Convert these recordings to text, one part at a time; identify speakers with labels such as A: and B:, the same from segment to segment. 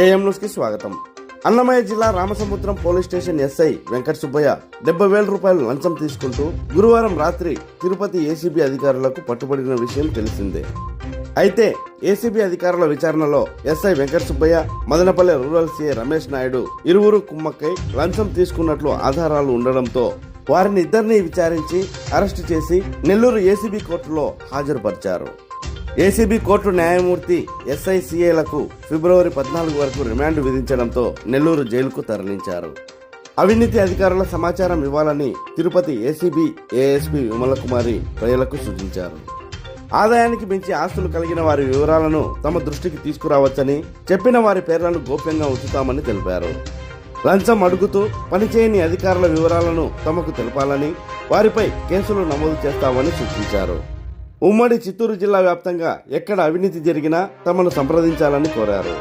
A: AM న్యూస్కి స్వాగతం. అన్నమయ్య జిల్లా Ramasamudram police station SI Venkata Subbaiah డెబ్బై వేల రూపాయలు లంచం తీసుకుంటూ గురువారం రాత్రి తిరుపతి ఏసీబీ అధికారులకు పట్టుబడిన విషయం తెలిసిందే. అయితే ఏసీబీ అధికారుల విచారణలో SI Venkata Subbaiah Madanapalle rural CI Ramesh Naidu ఇరువురు కుమ్మక్కై లంచం తీసుకున్నట్లు ఆధారాలు ఉండడంతో వారిని ఇద్దరిని విచారించి అరెస్టు చేసి నెల్లూరు ఏసీబీ కోర్టులో హాజరుపరిచారు. ఏసీబీ కోర్టు న్యాయమూర్తి ఎస్ఐసిఏలకు ఫిబ్రవరి పద్నాలుగు వరకు రిమాండ్ విధించడంతో నెల్లూరు జైలుకు తరలించారు. అవినీతి అధికారుల సమాచారం ఇవ్వాలని తిరుపతి ఏసీబీ ఏఎస్పీ విమలకుమారి ప్రజలకు సూచించారు. ఆదాయానికి మించి ఆస్తులు కలిగిన వారి వివరాలను తమ దృష్టికి తీసుకురావచ్చని చెప్పిన వారి పేర్లను గోప్యంగా ఉంచుతామని తెలిపారు. లంచం అడుగుతూ పనిచేయని అధికారుల వివరాలను తమకు తెలపాలని వారిపై కేసులు నమోదు చేస్తామని సూచించారు. ఉమ్మడి చిత్తూరు జిల్లా వ్యాప్తంగా ఎక్కడ అవినీతి జరిగినా తమను సంప్రదించాలని కోరారు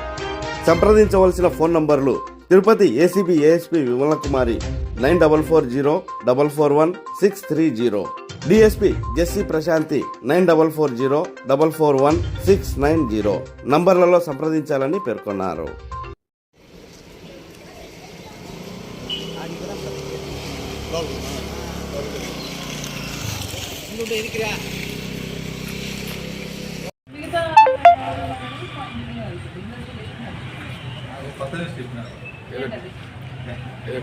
A: సంప్రదించవలసిన ఫోన్ నంబర్లు Tirupati ACB ASP Vimala Kumari nine double four zero double four one six three zero DSP Jessy Prashanthi nine double four zero double four one six nine zero నంబర్లలో సంప్రదించాలని పేర్కొన్నారు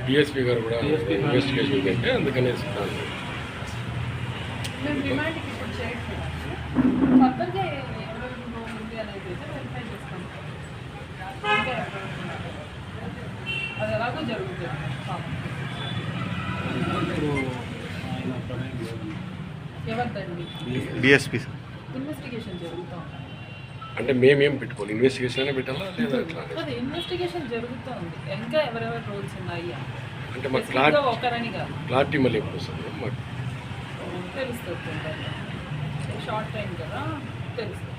B: డిఎస్పీ గారు కూడా ఇన్వెస్టిగేషన్ కంటే అందుకనే చెప్తాను
C: మేము రిమాండ్కి ఇప్పుడు చేయట్లేదు ఫర్దర్గా ఎవరెవరు రోల్ ఉంది అనేది అయితే వెరిఫై చేస్తాం ఇంకా ఎవరెవరు ఉన్నారు. అది ఎలాగో జరుగుతుంది పాపం. ఎవరిదండి
A: డిఎస్పీ
C: ఇన్వెస్టిగేషన్ జరుగుతాం
B: అంటే మేమేం పెట్టుకోవాలి? ఇన్వెస్టిగేషన్ పెట్టాలా లేదా ఎట్లా?
C: అది ఇన్వెస్టిగేషన్ జరుగుతోంది. ఇంకా ఎవరెవరు రోల్స్ ఉన్నాయి అని.
B: అంటే మాకు క్లారిటీ క్లారిటీ మళ్ళీ ఎప్పుడు వస్తుంది? మాకు
C: తెలుస్తుంది షార్ట్ టైం కదా తెలుస్తుంది.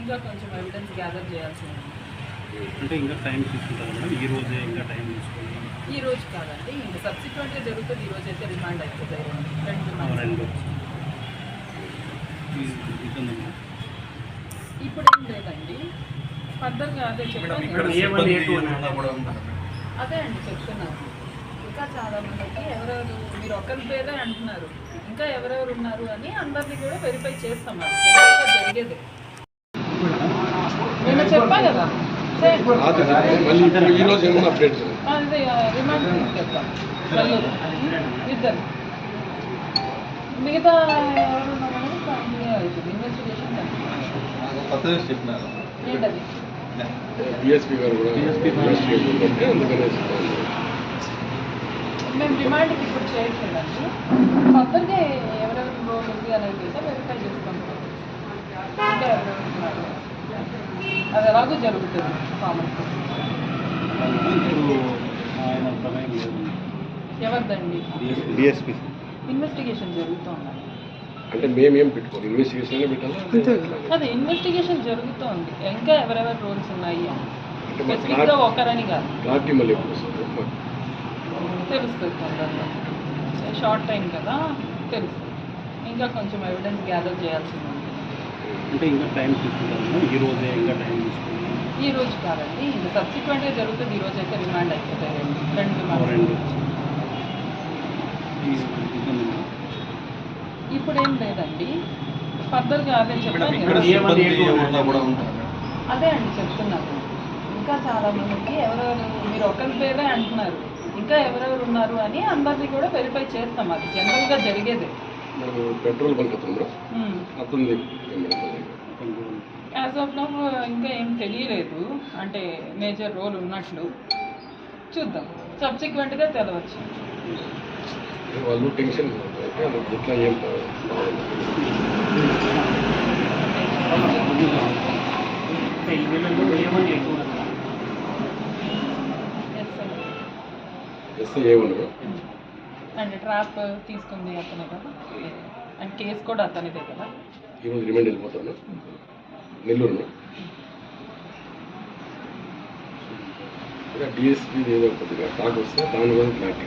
C: ఇంకా కొంచెం ఎవిడెన్స్ గ్యాదర్ చేయాల్సి ఉంది.
D: అంటే ఇంకా టైం తీసుకుంటారు మేడం? ఈ రోజే ఇంకా టైం తీసుకుంటాం
C: ఈ రోజు కాదండి ఇంకా సబ్సిక్వెంట్గా జరుగుతుంది. ఈ రోజు అయితే రిమాండ్ అయిపోతాయి. రెండు రిమాండ్
D: రెండు ఇబ్బంది మేడం
C: ఇప్పుడు ఏం లేదండి. ఫర్దర్గా అదే
D: అని
C: అదే అండి చెప్తున్నాను ఇంకా చాలా మందికి ఎవరెవరు మీరు ఒకరి పేరే అంటున్నారు. ఇంకా ఎవరెవరు ఉన్నారు అని అందరినీ కూడా వెరిఫై చేస్తాం జరిగేది. నేను చెప్పా కదా? సరే.
B: రాత్రి మళ్ళీ ఇప్పుడు ఈ రోజు ఏమన్నా అప్డేట్
C: అదే రిమాండ్ తీసుకెళ్తాం నెల్లూరు ఇద్దరు మిగతా ఎవరున్నారని కంటిన్యూ అవుతుంది ఇన్వెస్టిగేషన్
D: చెప్పినారు.
B: డిఎస్పీ గారు కూడా అందుకనే చెప్తాను
C: మేము రిమాండ్కి ఇప్పుడు చేయట్లేదండి ఫర్దర్గా ఎవరెవరి ఉంది అనేది అయితే వెరిఫై ఎవరెవరు ఉన్నారు అది ఎలాగో జరుగుతుంది కామన్ ఎవరిదండి?
A: డిఎస్పీ
C: ఇన్వెస్టిగేషన్ జరుగుతుంది
B: అంటే మేమేం పెట్టుకోవాలి ఇన్వెస్టిగేషన్ పెట్టాలా?
C: అదే ఇన్వెస్టిగేషన్ జరుగుతోంది. ఇంకా ఎవరెవరు రోల్స్ ఉన్నాయి? స్పెసిఫిక్గా ఒకరని కాదు.
B: క్లారిటీ మళ్ళీ
C: తెలుస్తుంది షార్ట్ టైం కదా. తెలుస్తుంది. ఇంకా కొంచెం ఎవిడెన్స్ గ్యాదర్ చేయాల్సి ఉంది
D: అంటే ఇంకా టైం తీసుకుంటారు మేడం ఈ రోజే ఇంకా టైం తీసుకుంటాం
C: ఈ రోజు కాదండి. ఇంకా సబ్సిక్వెంట్గా జరుగుతుంది. ఈ రోజు అయితే రిమాండ్ అయిపోతాయి. రెండు రిమాండ్ ఇప్పుడు ఏం లేదండి. ఫర్దర్గా అదే చెప్పాను కదా. అదే అండి చెప్తున్నాను. ఇంకా చాలా మందికి ఎవరెవరు మీరు ఒకరి పేరే అంటున్నారు. ఇంకా ఎవరెవరు ఉన్నారు అని అందరినీ కూడా వెరిఫై చేస్తాం. అది జనరల్గా జరిగేది.
B: పెట్రోల్ బంక్ అతను. అతను
C: యాజ్ ఆఫ్ నౌ ఇంకా ఏం తెలియలేదు. అంటే మేజర్ రోల్ ఉన్నట్లు. చూద్దాం. సబ్సిక్వెంట్గా తెలవచ్చు.
B: వాళ్ళు టెన్షన్ ఎట్లా ఏం ఏమన్నా
C: అండ్ ట్రాప్ తీసుకుంది అతనే కదా. అండ్ కేసు కూడా అతనిదే కదా.
B: ఈరోజు రిమైండ్ వెళ్ళిపోతాను. నెల్లూరును. డిఎస్పీ ఏదో కొద్దిగా టాక్ వస్తే దాని వల్ల క్లారిటీ